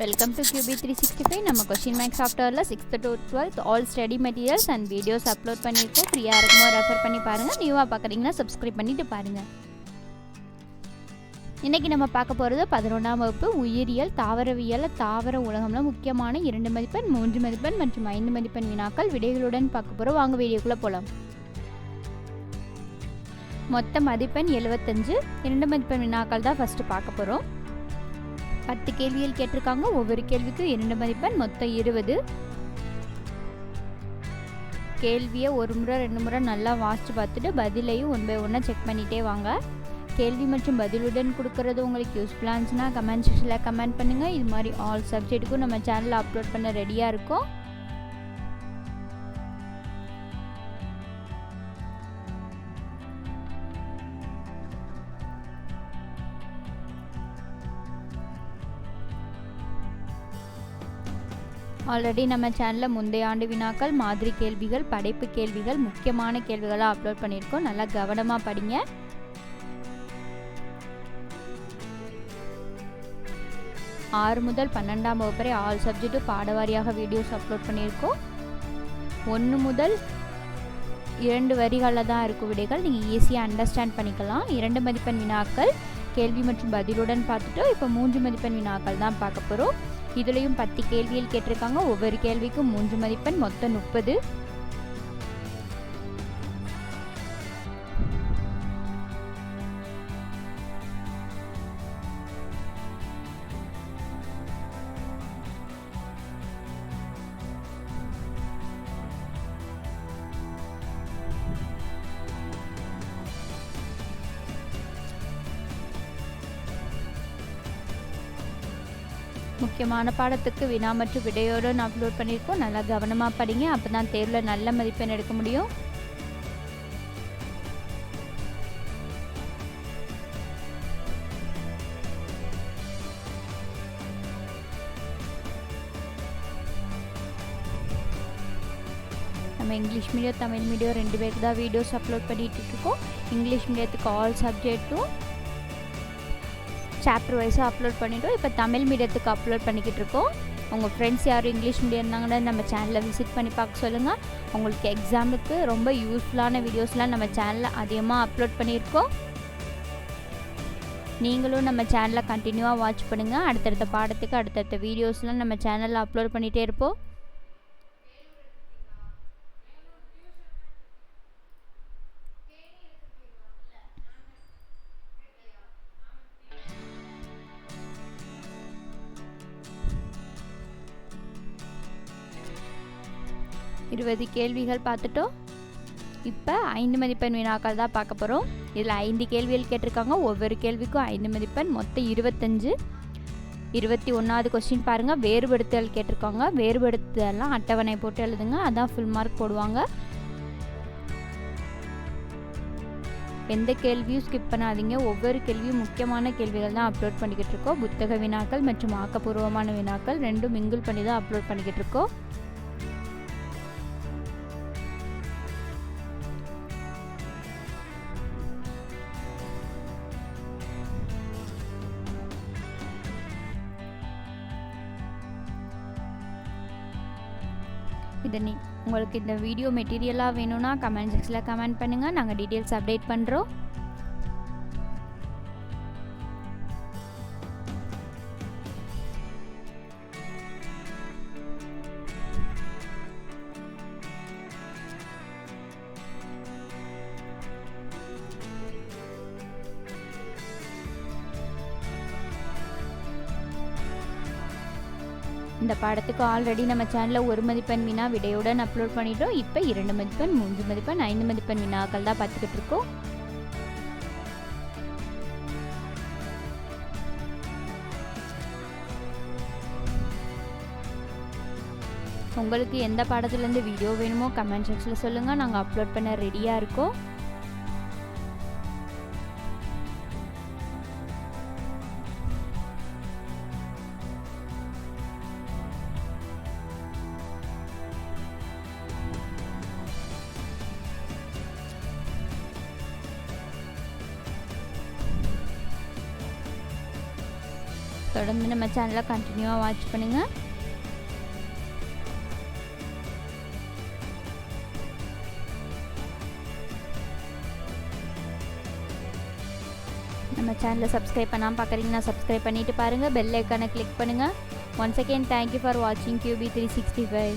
Welcome to QB three sixty five நம்ம question max சாஃப்ட்வேரில் sixth to twelfth all study materials and videos upload பண்ணியிருக்கோம். ஃப்ரீயாக இருக்குமோ refer பண்ணி பாருங்கள் நியூவாக பார்க்குறீங்கன்னா சப்ஸ்கிரைப் பண்ணிட்டு பாருங்கள் இன்றைக்கி நம்ம பார்க்க போகிறது பதினொன்றாம் வகுப்பு உயிரியல் தாவரவியல் தாவர உலகம்ல முக்கியமான இரண்டு மதிப்பெண் மூன்று மதிப்பெண் மற்றும் ஐந்து மதிப்பெண் வினாக்கள் விடைகளுடன் பார்க்க போகிறோம் வாங்க வீடியோக்குள்ளே போகலாம் மொத்த மதிப்பெண் எழுபத்தஞ்சு இரண்டு மதிப்பெண் வினாக்கள் தான் ஃபஸ்ட்டு பார்க்க போகிறோம் பத்து கேள்விகள் கேட்டிருக்காங்க. ஒவ்வொரு கேள்விக்கும் இரண்டு மதிப்பெண் மொத்தம் இருபது. கேள்வியை ஒரு முறை ரெண்டு முறை நல்லா வாசித்து பார்த்துட்டு பதிலையும் ஒன் பை ஒன்னாக செக் பண்ணிகிட்டே வாங்க. கேள்வி மற்றும் பதிலுடன் கொடுக்கறது உங்களுக்கு யூஸ்ஃபுல்லாக இருந்துச்சுன்னா கமெண்ட் செக்ஷனில் கமெண்ட் பண்ணுங்கள் இது மாதிரி ஆல் சப்ஜெக்ட்டுக்கும் நம்ம சேனலில் அப்லோட் பண்ண ரெடியாக இருக்கும். ஆல்ரெடி நம்ம சேனலில் முந்தைய ஆண்டு வினாக்கள் மாதிரி கேள்விகள் படைப்பு கேள்விகள் முக்கியமான கேள்விகளாக அப்லோட் பண்ணியிருக்கோம். நல்லா கவனமாக படிங்க. ஆறு முதல் பன்னெண்டாம் வகுப்பு வரை ஆல் சப்ஜெக்ட்டும் பாடவாரியாக வீடியோஸ் அப்லோட் பண்ணியிருக்கோம். ஒன்று முதல் இரண்டு வரிகளில் தான் இருக்கும் விடைகள். நீங்கள் ஈஸியாக அண்டர்ஸ்டாண்ட் பண்ணிக்கலாம். இரண்டு மதிப்பெண் வினாக்கள் கேள்வி மற்றும் பதிலுடன் பார்த்துட்டோம் இப்போ மூன்று மதிப்பெண் வினாக்கள் தான் பார்க்க போகிறோம் இதுலேயும் பத்து கேள்விகள் கேட்டிருக்காங்க. ஒவ்வொரு கேள்விக்கும் மூன்று மதிப்பெண் மொத்தம் முப்பது. முக்கியமான பாடத்துக்கு வினா மற்றும் விடையோடு அப்லோட் பண்ணியிருக்கோம். நல்லா கவனமாக படிங்க. அப்போ தான் தேர்வில் நல்ல மதிப்பெண் எடுக்க முடியும். நம்ம இங்கிலீஷ் மீடியம் தமிழ் மீடியம் ரெண்டு பேருக்கு தான் வீடியோஸ் அப்லோட் பண்ணிகிட்டு இருக்கோம். இங்கிலீஷ் மீடியத்துக்கு ஆல் சப்ஜெக்ட்டும் சாப்டர் வைஸாக அப்லோட் பண்ணிவிட்டோம் இப்போ தமிழ் மீடியத்துக்கு அப்லோட் பண்ணிக்கிட்டு இருக்கோம் உங்கள் ஃப்ரெண்ட்ஸ் யாரும் இங்கிலீஷ் மீடியம் இருந்தாங்கன்னா நம்ம சேனலில் விசிட் பண்ணி பார்க்க சொல்லுங்கள் உங்களுக்கு எக்ஸாமுக்கு ரொம்ப யூஸ்ஃபுல்லான வீடியோஸ்லாம் நம்ம சேனலில் அதிகமாக அப்லோட் பண்ணியிருக்கோம். நீங்களும் நம்ம சேனலை கண்டினியூவாக வாட்ச் பண்ணுங்கள் அடுத்தடுத்த பாடத்துக்கு அடுத்தடுத்த வீடியோஸ்லாம் நம்ம சேனலில் அப்லோட் பண்ணிகிட்டே இருப்போம். இருபது கேள்விகள் பார்த்துட்டோம். இப்போ ஐந்து மதிப்பெண் வினாக்கள் தான் பார்க்க போகிறோம் இதில் ஐந்து கேள்விகள் கேட்டிருக்காங்க. ஒவ்வொரு கேள்விக்கும் ஐந்து மதிப்பெண் மொத்தம் இருபத்தஞ்சு. இருபத்தி ஒன்றாவது கொஸ்டின் பாருங்கள் வேறுபடுத்தல் கேட்டிருக்காங்க. வேறுபடுத்தலாம் அட்டவணை போட்டு எழுதுங்க. அதான் ஃபுல் மார்க் போடுவாங்க. எந்த கேள்வியும் ஸ்கிப் பண்ணாதீங்க. ஒவ்வொரு கேள்வியும் முக்கியமான கேள்விகள் தான் அப்லோட் பண்ணிக்கிட்டு இருக்கோம். புத்தக வினாக்கள் மற்றும் ஆக்கப்பூர்வமான வினாக்கள் ரெண்டும் மிங்கிள் பண்ணி தான் அப்லோட் பண்ணிக்கிட்டு இருக்கோம். இதை நீ உங்களுக்கு இந்த வீடியோ மெட்டீரியலாக வேணும்னா கமெண்ட் செக்ஷனில் கமெண்ட் பண்ணுங்கள் நாங்கள் டீட்டெயில்ஸ் அப்டேட் பண்ணுறோம் இந்த பாடத்துக்கு ஆல்ரெடி நம்ம சேனலில் ஒரு மதிப்பெண் வினா விடையுடன் அப்லோட் பண்ணிட்டோம். இப்போ இரண்டு மதிப்பெண் மூன்று மதிப்பெண் ஐந்து மதிப்பெண் வினாக்கள் தான் பார்த்துக்கிட்டு இருக்கோம். உங்களுக்கு எந்த பாடத்துலேருந்து வீடியோ வேணுமோ கமெண்ட் செக்ஷனில் சொல்லுங்கள் நாங்கள் அப்லோட் பண்ண ரெடியாக இருக்கோம். தொடர்ந்து நம்ம சேனலை கண்டினியூவாக வாட்ச் பண்ணுங்கள் நம்ம சேனலை சப்ஸ்கிரைப் பண்ணாமல் பார்க்குறீங்கன்னா சப்ஸ்கிரைப் பண்ணிவிட்டு பாருங்கள் பெல் ஐக்கானை கிளிக் பண்ணுங்கள் once again thank you for வாட்சிங் கியூபி த்ரீ சிக்ஸ்டி ஃபைவ்